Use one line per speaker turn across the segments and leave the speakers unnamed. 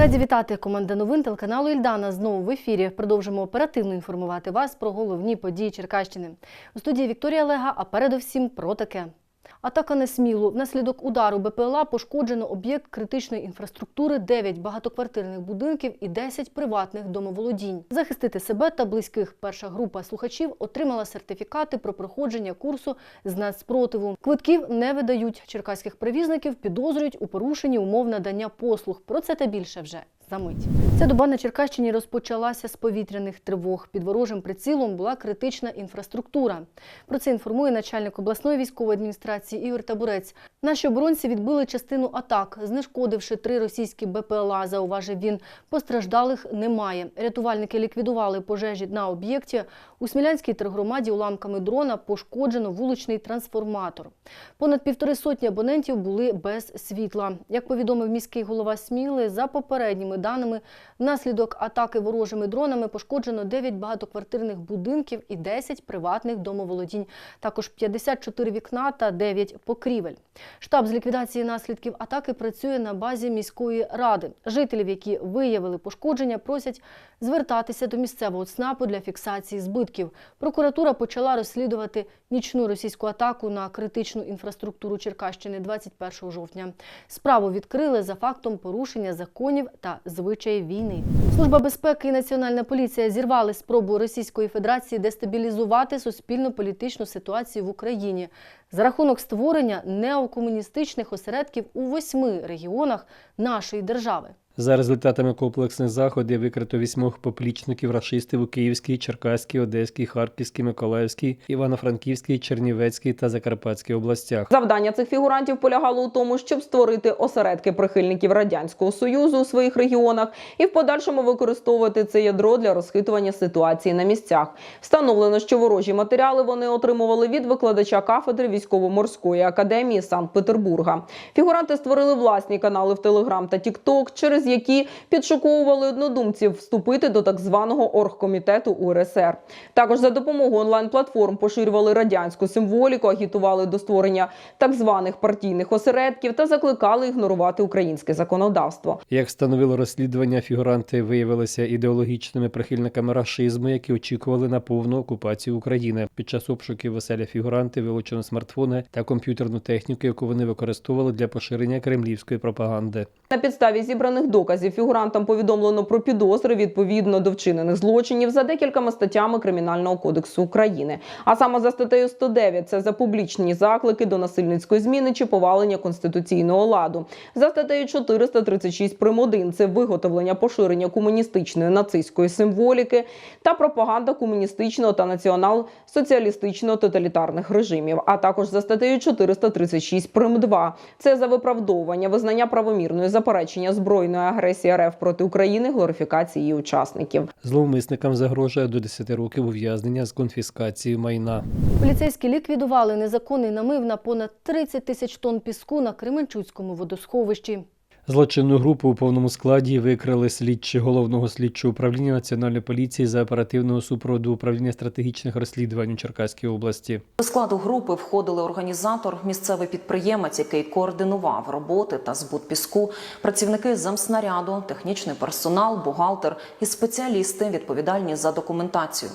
Раді вітати команда новин телеканалу Ільдана. Знову в ефірі. Продовжимо оперативно інформувати вас про головні події Черкащини. У студії Вікторія Лега, а передовсім про таке. Атака на Смілу. Внаслідок удару БПЛА пошкоджено об'єкт критичної інфраструктури, 9 багатоквартирних будинків і 10 приватних домоволодінь. Захистити себе та близьких перша група слухачів отримала сертифікати про проходження курсу з нацспротиву. Квитків не видають. Черкаських перевізників підозрюють у порушенні умов надання послуг. Про це та більше вже за мить. Ця доба на Черкащині розпочалася з повітряних тривог. Під ворожим прицілом була критична інфраструктура. Про це інформує начальник обласної військової адміністрації Ігор Табурець. Наші оборонці відбили частину атак, знешкодивши три російські БПЛА. Зауважив він. Постраждалих немає. Рятувальники ліквідували пожежі на об'єкті. У Смілянській тергромаді уламками дрона пошкоджено вуличний трансформатор. Понад півтори сотні абонентів були без світла. Як повідомив міський голова Сміли, за попередніми даними, внаслідок атаки ворожими дронами пошкоджено 9 багатоквартирних будинків і 10 приватних домоволодінь. Також 54 вікна та 9 покрівель. Штаб з ліквідації наслідків атаки працює на базі міської ради. Жителів, які виявили пошкодження, просять звертатися до місцевого ЦНАПу для фіксації збитків. Прокуратура почала розслідувати нічну російську атаку на критичну інфраструктуру Черкащини 21 жовтня. Справу відкрили за фактом порушення законів та звичаїв війни. Служба безпеки і національна поліція зірвали спробу Російської Федерації дестабілізувати суспільно-політичну ситуацію в Україні за рахунок створення неокомуністичних осередків у восьми регіонах нашої держави.
За результатами комплексних заходів викрито вісьмох поплічників рашистів у Київській, Черкаській, Одеській, Харківській, Миколаївській, Івано-Франківській, Чернівецькій та Закарпатській областях.
Завдання цих фігурантів полягало у тому, щоб створити осередки прихильників радянського союзу у своїх регіонах і в подальшому використовувати це ядро для розхитування ситуації на місцях. Встановлено, що ворожі матеріали вони отримували від викладача кафедри військово-морської академії Санкт-Петербурга. Фігуранти створили власні канали в Телеграм та Тікток, через які підшуковували однодумців вступити до так званого оргкомітету УРСР. Також за допомогою онлайн-платформ поширювали радянську символіку, агітували до створення так званих партійних осередків та закликали ігнорувати українське законодавство.
Як встановило розслідування, фігуранти виявилися ідеологічними прихильниками рашизму, які очікували на повну окупацію України. Під час обшуків веселя фігуранти вилучено смартфони та комп'ютерну техніку, яку вони використовували для поширення кремлівської пропаганди.
На підставі зібраних доказів фігурантам повідомлено про підозри відповідно до вчинених злочинів за декількома статтями Кримінального кодексу України. А саме за статтею 109 – це за публічні заклики до насильницької зміни чи повалення конституційного ладу. За статтею 436 прим. 1 – це виготовлення поширення комуністичної нацистської символіки та пропаганда комуністичного та націонал-соціалістичного тоталітарних режимів. А також за статтею 436 прим. 2 – це за виправдовування, визнання правомірної заперечення збройної агресії РФ проти України, глорифікації її учасників.
Зловмисникам загрожує до 10 років ув'язнення з конфіскації майна.
Поліцейські ліквідували незаконний намив на понад 30 тисяч тонн піску на Кременчуцькому водосховищі.
Злочинну групу у повному складі викрили слідчі головного слідчого управління Національної поліції за оперативного супроводу управління стратегічних розслідувань у Черкаській області.
До складу групи входили організатор, місцевий підприємець, який координував роботи та збут піску, працівники замснаряду, технічний персонал, бухгалтер і спеціалісти, відповідальні за документацію.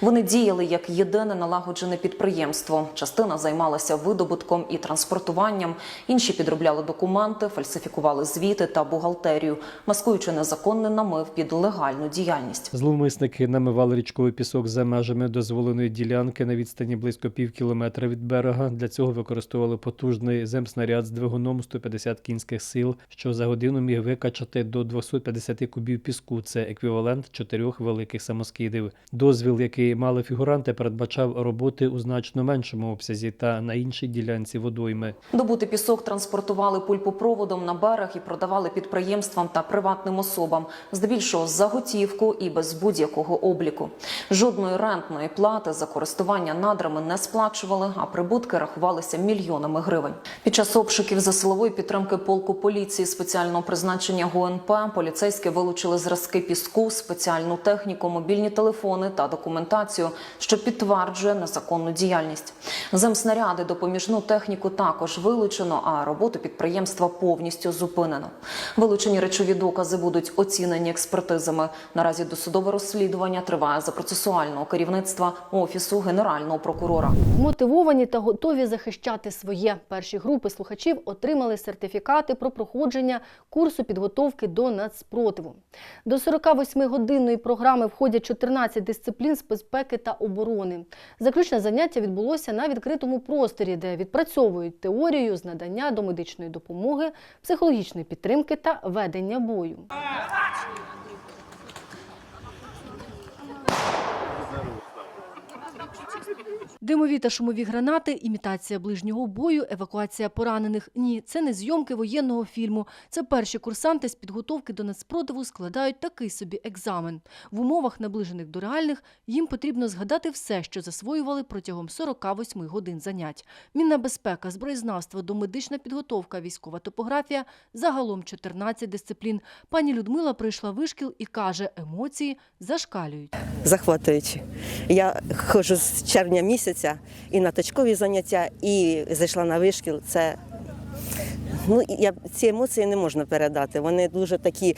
Вони діяли як єдине налагоджене підприємство. Частина займалася видобутком і транспортуванням, інші підробляли документи, фальсифікували звіти та бухгалтерію, маскуючи незаконний намив під легальну діяльність.
Зловмисники намивали річковий пісок за межами дозволеної ділянки на відстані близько пів кілометра від берега. Для цього використовували потужний земснаряд з двигуном 150 кінських сил, що за годину міг викачати до 250 кубів піску. Це еквівалент чотирьох великих самоскидів. Дозвіл, який мали фігуранти, передбачав роботи у значно меншому обсязі та на іншій ділянці водойми.
Добутий пісок транспортували пульпопроводом на берег і продавали підприємствам та приватним особам, здебільшого за готівку і без будь-якого обліку. Жодної рентної плати за користування надрами не сплачували, а прибутки рахувалися мільйонами гривень. Під час обшуків за силової підтримки полку поліції спеціального призначення ГУНП поліцейські вилучили зразки піску, спеціальну техніку, мобільні телефони та документацію, що підтверджує незаконну діяльність. Земснаряди допоміжну техніку також вилучено, а роботу підприємства повністю зупинено. Припинено. Вилучені речові докази будуть оцінені експертизами. Наразі досудове розслідування триває за процесуального керівництва офісу генерального прокурора.
Мотивовані та готові захищати своє. Перші групи слухачів отримали сертифікати про проходження курсу підготовки до нацспротиву. До 48-годинної програми входять 14 дисциплін з безпеки та оборони. Заключне заняття відбулося на відкритому просторі, де відпрацьовують теорію з надання до медичної допомоги, психологічної підтримки та ведення бою. Димові та шумові гранати, імітація ближнього бою, евакуація поранених. Ні, це не зйомки воєнного фільму. Це перші курсанти з підготовки до нацпротиву складають такий собі екзамен. В умовах, наближених до реальних, їм потрібно згадати все, що засвоювали протягом 48 годин занять. Мінна безпека, зброєзнавство, домедична підготовка, військова топографія – загалом 14 дисциплін. Пані Людмила прийшла вишкіл і каже, емоції зашкалюють.
захватуючи. Я ходжу з червня місяця і на точкові заняття, і зайшла на вишкіл. Це ну я ці емоції не можна передати. Вони дуже такі,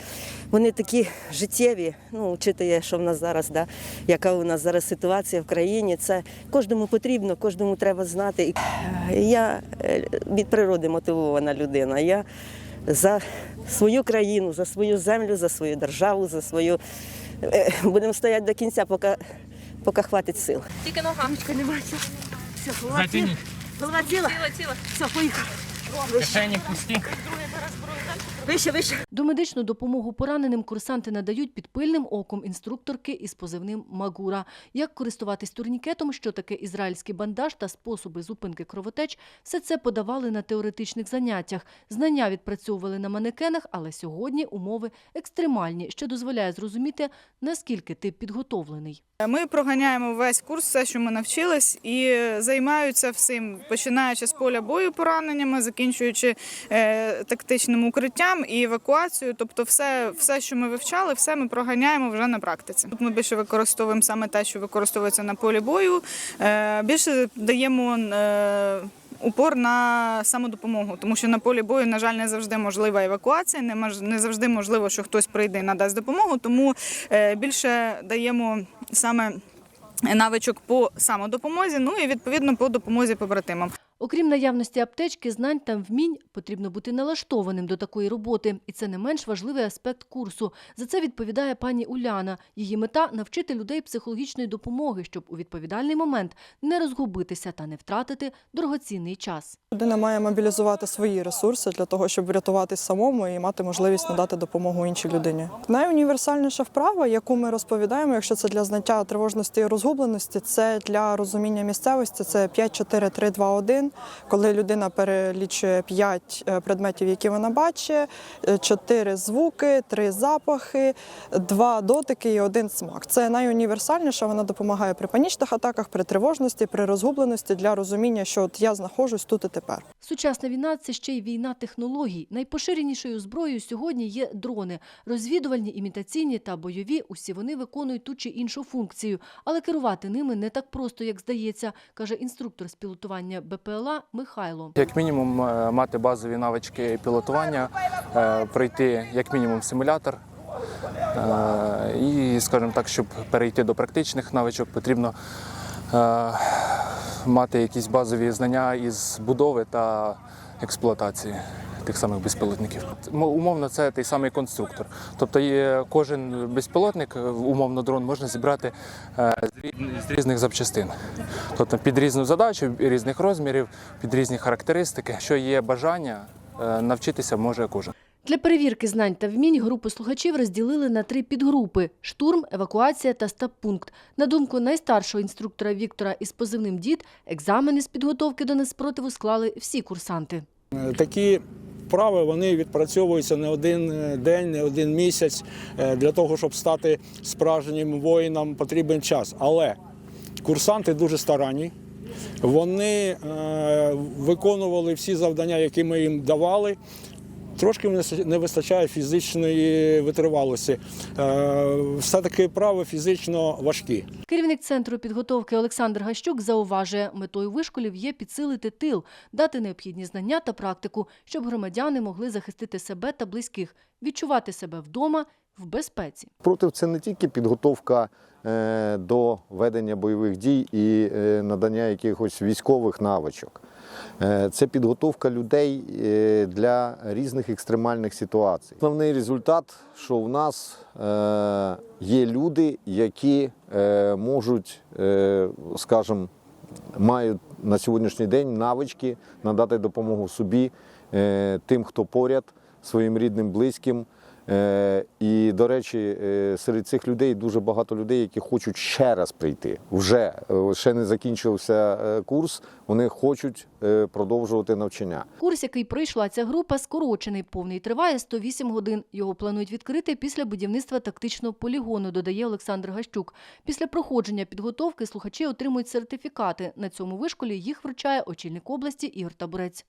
вони такі життєві. Ну, учитує, що в нас зараз, да, яка у нас зараз ситуація в країні. Це кожному потрібно, кожному треба знати. Я е, від природи мотивована людина. Я за свою країну, за свою землю, за свою державу, за свою. Е, Будемо стояти до кінця, поки, поки хватить сил.
Тільки нога. Ручка не бачу. Все, голова ціла. Голова ціла. Ціла, ціла. Все, поїхали.
Кишені пусті.
Вище, вище.
Домедичну допомогу пораненим курсанти надають під пильним оком інструкторки із позивним Магура. Як користуватись турнікетом, що таке ізраїльський бандаж та способи зупинки кровотеч – все це подавали на теоретичних заняттях. Знання відпрацьовували на манекенах, але сьогодні умови екстремальні, що дозволяє зрозуміти, наскільки ти підготовлений.
Ми проганяємо весь курс, все, що ми навчились, і займаються всім, починаючи з поля бою пораненнями, закінчуючи е, тактичним укриттям і евакуацією. Тобто, все, все, що ми вивчали, все ми проганяємо вже на практиці. Тут ми більше використовуємо саме те, що використовується на полі бою. Е, більше даємо. Е, Упор на самодопомогу, тому що на полі бою, на жаль, не завжди можлива евакуація, не завжди можливо, що хтось прийде і надасть допомогу. Тому е, більше даємо саме навичок по самодопомозі, ну і відповідно по допомозі побратимам.
Окрім наявності аптечки, знань та вмінь, потрібно бути налаштованим до такої роботи. І це не менш важливий аспект курсу. За це відповідає пані Уляна. Її мета – навчити людей психологічної допомоги, щоб у відповідальний момент не розгубитися та не втратити дорогоцінний час.
Людина має мобілізувати свої ресурси для того, щоб врятуватись самому і мати можливість надати допомогу іншій людині. Найуніверсальніша вправа, яку ми розповідаємо, якщо це для знаття тривожності і розгубленості, це для розуміння місцевості. Це 5, 4, 3, 2, 1, коли людина перелічує 5 предметів, які вона бачить, 4 звуки, 3 запахи, 2 дотики і 1 смак. Це найуніверсальніша. Вона допомагає при панічних атаках, при тривожності, при розгубленості для розуміння, що от я знаходжусь тут і тепер.
Сучасна війна – це ще й війна технологій. Найпоширенішою зброєю сьогодні є дрони. Розвідувальні, імітаційні та бойові – усі вони виконують ту чи іншу функцію. Але керувати ними не так просто, як здається, каже інструктор з пілотування БПЛА Михайло.
Як мінімум е, мати базові навички пілотування, е, пройти як мінімум симулятор. Е, І, скажімо так, щоб перейти до практичних навичок, потрібно мати якісь базові знання із будови та експлуатації тих самих безпілотників. Умовно, це той самий конструктор. Тобто є кожен безпілотник, е, умовно дрон, можна зібрати е, з різних запчастин. Тобто під різну задачу, різних розмірів, під різні характеристики. Що є бажання, е, навчитися може кожен.
Для перевірки знань та вмінь групу слухачів розділили на три підгрупи – штурм, евакуація та стаб-пункт. На думку найстаршого інструктора Віктора із позивним «Дід», екзамени з підготовки до неспротиву склали всі курсанти.
Такі вправи вони відпрацьовуються не один е, день, не один місяць. Е, Для того, щоб стати справжнім воїном, потрібен час. Але курсанти дуже старанні. Вони е, виконували всі завдання, які ми їм давали. Трошки не вистачає- не вистачає фізичної витривалості. Е, Все-таки вправи фізично важкі.
Керівник центру підготовки Олександр Гащук зауважує, метою вишколів є підсилити тил, дати необхідні знання та практику, щоб громадяни могли захистити себе та близьких, відчувати себе вдома в безпеці.
Против це не тільки підготовка е, до ведення бойових дій і е, надання якихось військових навичок. Е, Це підготовка людей е, для різних екстремальних ситуацій. Основний результат, що в нас е, є люди, які можуть, скажімо, мають на сьогоднішній день навички надати допомогу собі, тим, хто поряд, своїм рідним, близьким. Е, І, до речі, е, серед цих людей дуже багато людей, які хочуть ще раз прийти. Вже е, ще не закінчився курс. Вони хочуть продовжувати навчання.
Курс, який пройшла ця група, скорочений, повний триває 108 годин. Його планують відкрити після будівництва тактичного полігону, додає Олександр Гащук. Після проходження підготовки слухачі отримують сертифікати. На цьому вишколі їх вручає очільник області Ігор Табурець.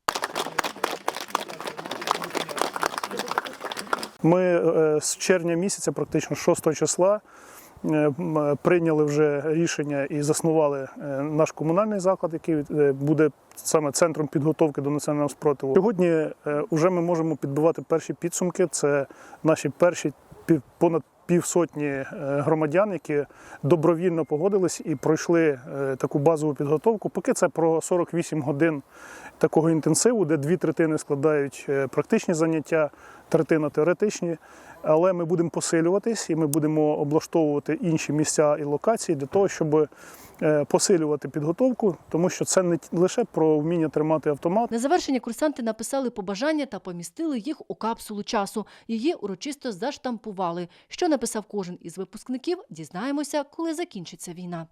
Ми е, з червня місяця, практично 6 числа, е, прийняли вже рішення і заснували е, наш комунальний заклад, який буде саме центром підготовки до національного спротиву. Сьогодні вже ми можемо підбивати перші підсумки. Це наші перші понад півсотні е, громадян, які добровільно погодились і пройшли е, таку базову підготовку. Поки це про 48 годин такого інтенсиву, де дві третини складають е, практичні заняття, третина теоретичні. Але ми будемо посилюватись і ми будемо облаштовувати інші місця і локації для того, щоб е, посилювати підготовку, тому що це не лише про вміння тримати автомат.
На завершення курсанти написали побажання та помістили їх у капсулу часу. Її урочисто заштампували. Що написав кожен із випускників, дізнаємося, коли закінчиться війна.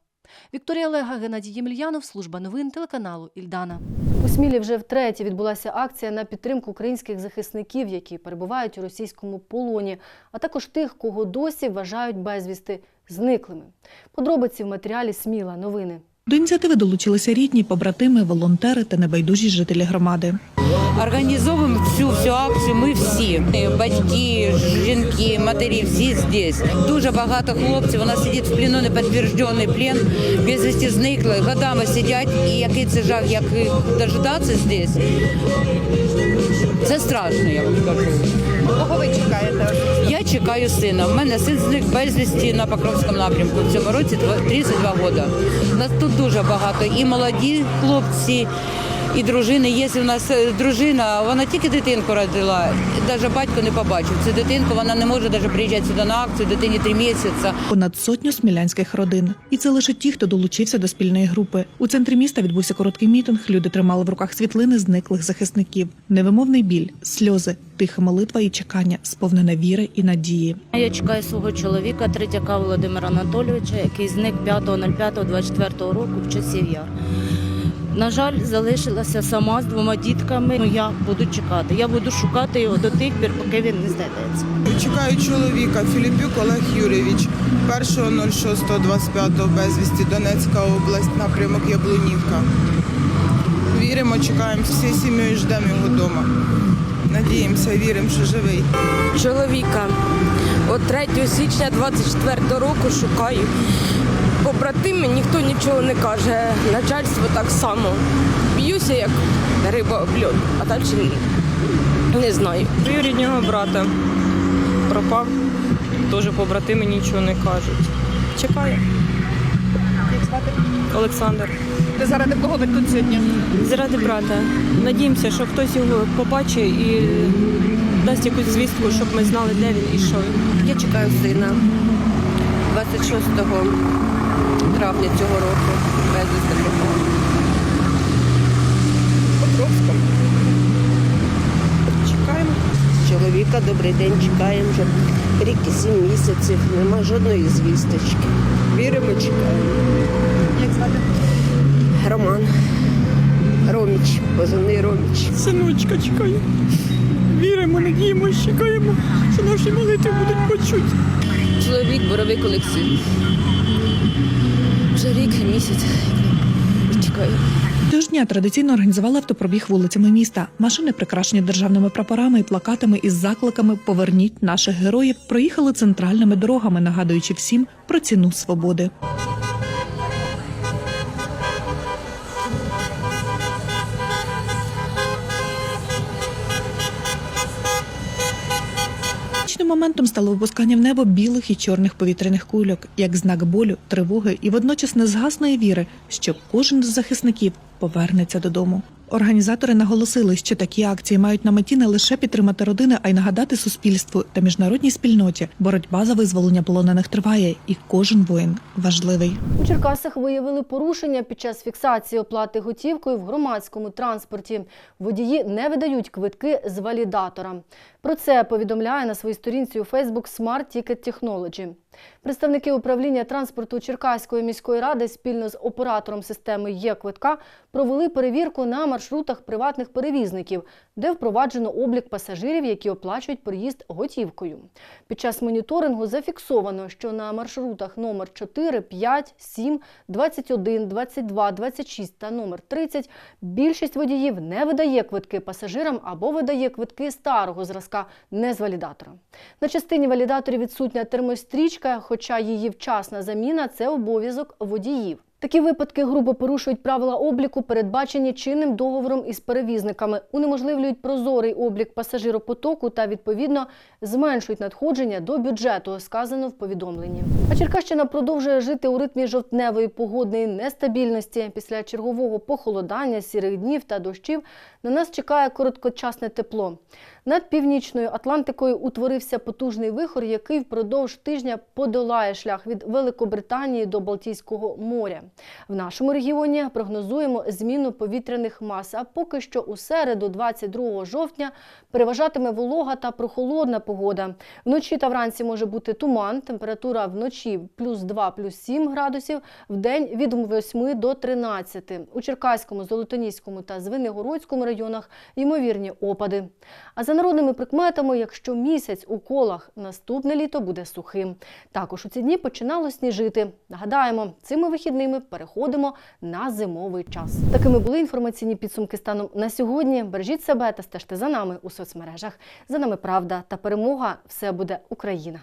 Вікторія Лега, Геннадій Ємельянов, служба новин телеканалу Ільдана. У Смілі вже втретє відбулася акція на підтримку українських захисників, які перебувають у російському полоні, а також тих, кого досі вважають безвісти зниклими. Подробиці в матеріалі Сміла новини.
До ініціативи долучилися рідні, побратими, волонтери та небайдужі жителі громади.
Організовуємо всю всю акцію. Ми всі батьки, жінки, матері, всі здесь. Дуже багато хлопців. Нас сидить в плену непідтверджений плен, безвісті зникли, годами сидять. І який це жах, як дожидатися здесь. Це страшно, я вам скажу.
Кого ви чекаєте?
Я чекаю сина. У мене син зник безвісті на Покровському напрямку. В цьому році два- 32 роки. У нас тут дуже багато. І молоді хлопці, і дружини. Є у нас е, дружина, вона тільки дитинку родила. Навіть батько не побачив цю дитинку. Вона не може навіть приїжджати сюди на акцію, дитині три місяці.
Понад сотню смілянських родин. І це лише ті, хто долучився до спільної групи. У центрі міста відбувся короткий мітинг. Люди тримали в руках світлини зниклих захисників. Невимовний біль, сльози, тиха молитва і чекання, сповнене віри і надії.
Я чекаю свого чоловіка, Третяка Володимира Анатолійовича, який зник 5.05.24 року в часів яр. На жаль, залишилася сама з двома дітками. Ну я буду чекати. Я буду шукати його до тих пір, поки він не знайдеться.
Чекаю чоловіка Філіпюк Олег Юрійович, 1.06.25 безвісті Донецька область, напрямок Яблунівка. Віримо, чекаємо всією сім'єю, ждемо його вдома. Надіємося, віримо, що живий.
чоловіка. От 3 січня 24 року шукаю. Побратими ніхто нічого не каже. Начальство так само. Б'юся, як риба об льод, а далі не знаю.
рідного брата пропав, теж побратими нічого не кажуть. Чекаю. Олександр.
Ти заради кого ви тут сьогодні?
Заради брата. Надіємося, що хтось його побачить і дасть якусь звістку, щоб ми знали, де він і що.
Я чекаю сина 26 травня цього року. Безвісти пропав.
Покровському.
Чекаємо.
Чоловіка добрий день чекаємо вже рік і сім місяців. Нема жодної звісточки. Віримо, чекаємо.
Як звати?
Роман. Роміч, позивний Роміч.
Синочка чекаю. Віримо, надіємося, чекаємо, що наші молитви будуть почуті.
Чоловік Боровик Олексій. Вже рік і місяць. Чекаю.
Цього традиційно організували автопробіг вулицями міста. Машини, прикрашені державними прапорами і плакатами із закликами Поверніть наших героїв, проїхали центральними дорогами, нагадуючи всім про ціну свободи. Моментом стало випускання в небо білих і чорних повітряних кульок, як знак болю, тривоги і водночас незгасної віри, що кожен з захисників повернеться додому. Організатори наголосили, що такі акції мають на меті не лише підтримати родини, а й нагадати суспільству та міжнародній спільноті. Боротьба за визволення полонених триває, і кожен воїн важливий.
У Черкасах виявили порушення під час фіксації оплати готівкою в громадському транспорті. Водії не видають квитки з валідатора. Про це повідомляє на своїй сторінці у Facebook Smart Ticket Technology. Представники управління транспорту Черкаської міської ради спільно з оператором системи Є-квитка провели перевірку на маршрутах приватних перевізників, де впроваджено облік пасажирів, які оплачують проїзд готівкою. Під час моніторингу зафіксовано, що на маршрутах номер 4, 5, 7, 21, 22, 26 та номер 30 більшість водіїв не видає квитки пасажирам або видає квитки старого зразка не з валідатора. На частині валідаторів відсутня термострічка, хоча її вчасна заміна це обов'язок водіїв. Такі випадки грубо порушують правила обліку, передбачені чинним договором із перевізниками, унеможливлюють прозорий облік пасажиропотоку та відповідно зменшують надходження до бюджету, сказано в повідомленні. А Черкащина продовжує жити у ритмі жовтневої погодної нестабільності. Після чергового похолодання, сірих днів та дощів на нас чекає короткочасне тепло. Над північною Атлантикою утворився потужний вихор, який впродовж тижня подолає шлях від Великобританії до Балтійського моря. В нашому регіоні прогнозуємо зміну повітряних мас. А поки що у середу, 22 жовтня, переважатиме волога та прохолодна погода. Вночі та вранці може бути туман. Температура вночі плюс 2, плюс 7 градусів, в день від 8 до 13. У Черкаському, Золотоніському та Звенигородському районах ймовірні опади. А за народними прикметами, якщо місяць у колах, наступне літо буде сухим. Також у ці дні починало сніжити. Нагадаємо, цими вихідними переходимо на зимовий час. Такими були інформаційні підсумки станом на сьогодні. Бережіть себе та стежте за нами у соцмережах. За нами правда та перемога. Все буде Україна.